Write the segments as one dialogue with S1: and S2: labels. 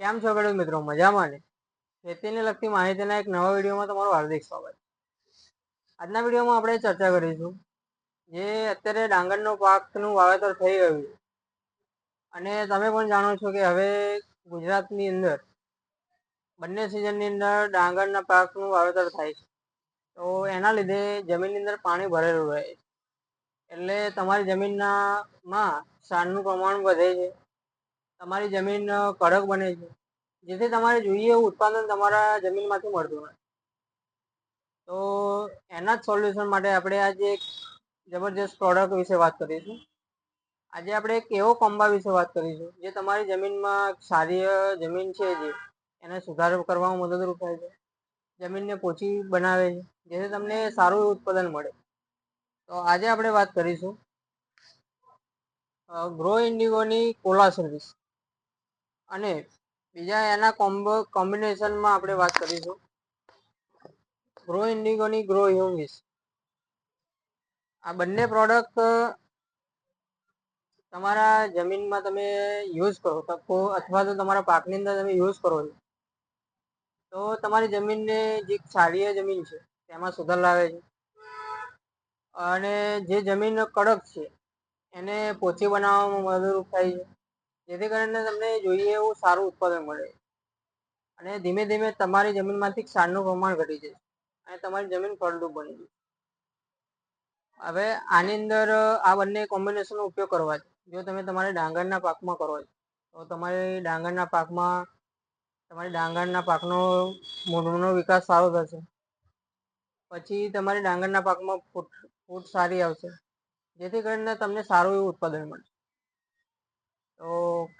S1: કેમ છો ખેડૂત મિત્રો? મજામાં ને? ખેતીને લગતી માહિતીના એક નવા વિડીયોમાં તમારું હાર્દિક સ્વાગત. આજના વિડીયોમાં આપણે ચર્ચા કરીશું જે અત્યારે ડાંગરનો પાકનું વાવેતર થઈ ગયું અને તમે પણ જાણો છો કે હવે ગુજરાતની અંદર બંને સિઝનની અંદર ડાંગરના પાકનું વાવેતર થાય છે. તો એના લીધે જમીનની અંદર પાણી ભરેલું રહે છે. એટલે તમારી જમીનના માં ક્ષારનું પ્રમાણ વધે છે. તમારી જમીન કડક બને છે. જેથી તમારે જોઈએ એવું ઉત્પાદન તમારા જમીનમાંથી મળતું નથી તો, એના જ સોલ્યુશન માટે આપણે આજે એક જબરજસ્ત પ્રોડક્ટ વિશે વાત કરીશું. આજે આપણે એક એવો કોમ્બા વિશે વાત કરીશું, જે તમારી જમીનમાં ક્ષારીય જમીન છે જે, એને સુધારો કરવામાં મદદરૂપ થાય છે. જમીનને પોચી બનાવે છે, જેથી તમને સારું એવું ઉત્પાદન મળે. તો આજે આપણે વાત કરીશું ગ્રો ઇન્ડિગોની કોલા સર્વિસ અને બીજા એના કોમ્બો કોમ્બિનેશનમાં આપણે વાત કરીશું. ગ્રો ઇન્ડિગોની ગ્રો હ્યુમિસ આ બંને પ્રોડક્ટ તમારા જમીનમાં તમે યુઝ કરો તકો અથવા તો તમારા પાકની અંદર તમે યુઝ કરો. છો તો તમારી જમીનને જે ક્ષારીય જમીન છે, તેમાં સુધાર લાવે છે. અને જે જમીન કડક છે, એને પોચી બનાવવામાં મદદરૂપ થાય છે. જેથી કરીને તમને જોઈએ એવું સારું ઉત્પાદન મળે. અને ધીમે ધીમે તમારી જમીનમાંથી ક્ષારનું પ્રમાણ ઘટી જશે અને તમારી જમીન ફળદ્રુપ બની જશે. હવે આની અંદર, આ બંને કોમ્બિનેશનનો ઉપયોગ કરવા જો તમે તમારે ડાંગરના પાકમાં કરો તો તમારે ડાંગરના પાકમાં, તમારી ડાંગરના પાકનો મૂળનો વિકાસ સારો થશે. પછી તમારી ડાંગરના પાકમાં ફૂટ ફૂટ સારી આવશે. જેથી કરીને તમને સારું એવું ઉત્પાદન મળશે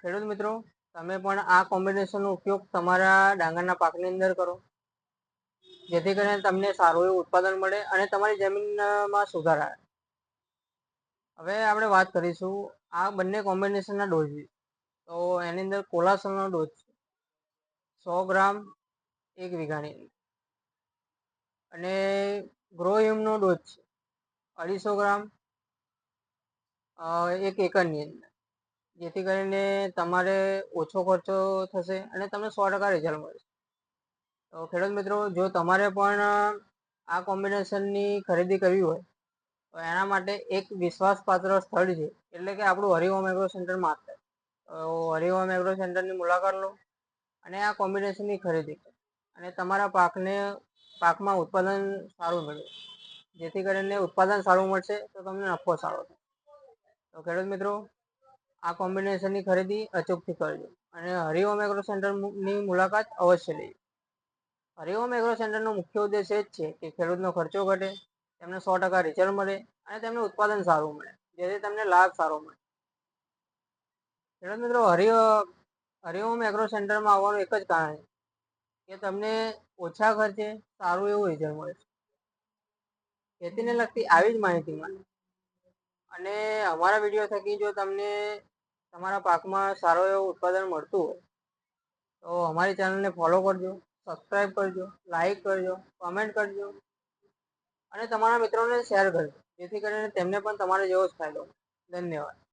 S1: ખેડૂત મિત્રો, તમે પણ આ કોમ્બિનેશનનો ઉપયોગ તમારા ડાંગરના પાકની અંદર કરો. જેથી કરીને તમને સારું એવું ઉત્પાદન મળે અને તમારી જમીનમાં સુધાર આવે. હવે આપણે વાત કરીશું આ બંને કોમ્બિનેશનના ડોઝ તો એની અંદર કોલાસલનો ડોઝ છે. સો ગ્રામ એક વીઘાની અને ગ્રોહિમનો ડોઝ છે. અઢીસો ગ્રામ એક એકરની અંદર. જેથી કરીને તમારે ઓછો ખર્ચો થશે અને તમને સો ટકા રિઝલ્ટ મળશે. તો ખેડૂત મિત્રો, જો તમારે પણ આ કોમ્બિનેશનની ખરીદી કરવી હોય, તો એના માટે એક વિશ્વાસપાત્ર સ્થળ છે. એટલે કે આપણું હરિઓમ એગ્રો સેન્ટર માત્ર. હરિઓમ એગ્રો સેન્ટરની મુલાકાત લો અને આ કોમ્બિનેશનની ખરીદી કરો. અને તમારા પાકને, પાકમાં ઉત્પાદન સારું મળે. જેથી કરીને ઉત્પાદન સારું મળશે તો તમને નફો સારો થાય. તો ખેડૂત મિત્રો આ કોમ્બિનેશનની ખરીદી અચૂકથી કરજો. અને હરિઓમ એગ્રો સેન્ટરની મુલાકાત અવશ્ય લેજો. હરિઓમ એગ્રો સેન્ટરનો મુખ્ય ઉદ્દેશ એ જ છે કે ખેડૂતનો ખર્ચો ઘટે, તેમને સો ટકા રિટર્ન મળે અને તેમને ઉત્પાદન સારું મળે, જેથી તમને લાભ સારો મળે. ખેડૂત મિત્રો હરિ હરિઓમ એગ્રો સેન્ટરમાં આવવાનું એક જ કારણ છે કે તમને ઓછા ખર્ચે સારું એવું રિઝલ્ટ મળે છે. ખેતીને લગતી આવી જ માહિતી માટે અને અમારા વીડિયો થકી જો તમને તમારા પાકમાં સારો એવું ઉત્પાદન મળતું હોય, તો અમારી ચેનલને ફોલો કરજો સબસ્ક્રાઈબ કરજો લાઈક કરજો કોમેન્ટ કરજો, અને તમારા મિત્રોને શેર કરજો, જેથી કરીને તેમને પણ તમારો જેવો જ ફાયદો ધન્યવાદ.